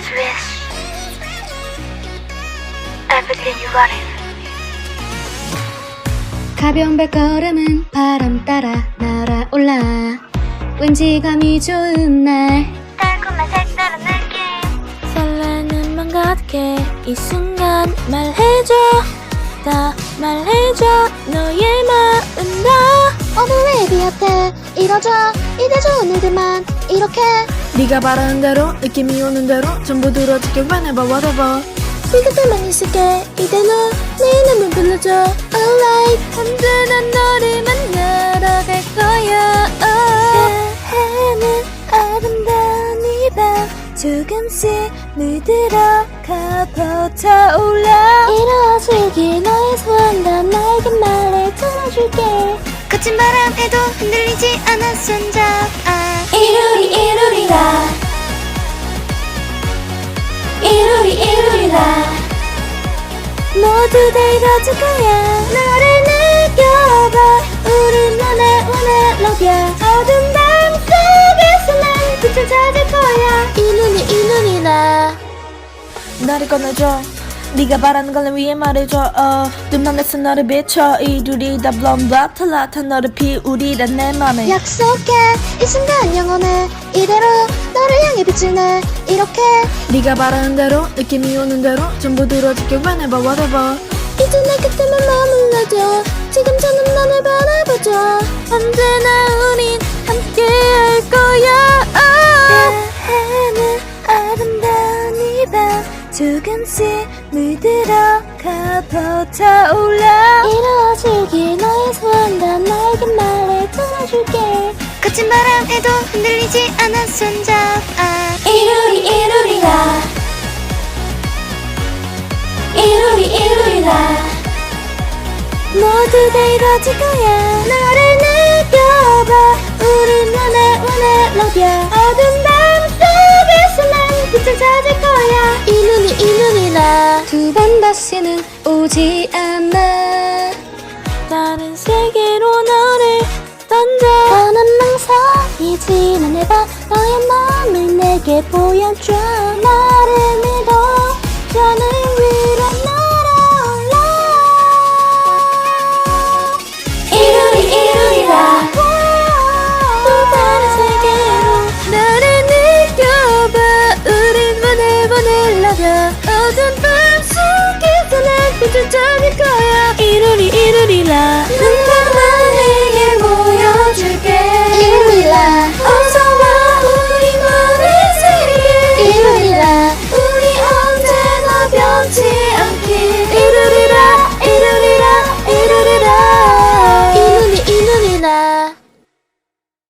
Just wish everything you wanted. 가벼운 발걸음은 바람 따라 날아올라. 왠지 감이 좋은 날. 달콤한 색다른 느낌. 설레는 맘 가득해 이 순간 말해줘. 다 말해줘. 너의 마음 다. 어느 레디한테 이대 좋은 일들만. 이렇게. 네가 바라는 대로 느낌이 오는 대로 전부 들어줄게 whenever whatever. 네 곁에만 있을게. 이대로 내 이름을 불러줘. Alright. 언제나 너를 만나러 갈 거야. 해는 아름다운 이밤 조금씩 물들어 가 버터올라. 이루어지길 너 거친 바람에도 흔들리지 않아 손잡아. 이루리 이루리라 이루리 이루리라 모두 다 거야. 너를 느껴봐. 우리 너네 오늘 lov야 어두운 밤 속에서만 빛을 찾을 거야. 이루리 이루리라 나를 꺼내줘 네가 바라는 걸 위해 말해줘. 어, 눈망에서 너를 비춰. 이루리다 블럼블라틀라타 너를 피우리라 내 맘에. 약속해. 이 순간 영원해 이대로 너를 향해 빛을 내 이렇게 네가 바라는 대로 느낌이 오는 대로 전부 들어줄게 whenever whatever. 이제 내 곁에만 머물러줘. 지금처럼 너를 바라보자 언제나 우린 함께 할 거야. 해는 아름다운 이밤 조금씩 물들어가 버터올라. 이루어지길 너의 소원단 나에게 말해 들어줄게. 거친 바람에도 흔들리지 않아 손잡아. 이루리 이루리라. 이루리 이루리라. 모두 다 이뤄질 거야. 너를 느껴봐. 우리 너네 오늘 lov야 한 번 다시는 오지 않아. 다른 세계로 너를 던져. 나는 망상이지만 해봐. 너의 마음을 내게 보여줘. 나를 믿어. 하늘 위로 날아올라. 이루리 이루리라. 또 다른 세계로 나를 느껴봐. 우린 문을 보내려면 어둠 우쭈쭈일 거야. 이루리 이루리라.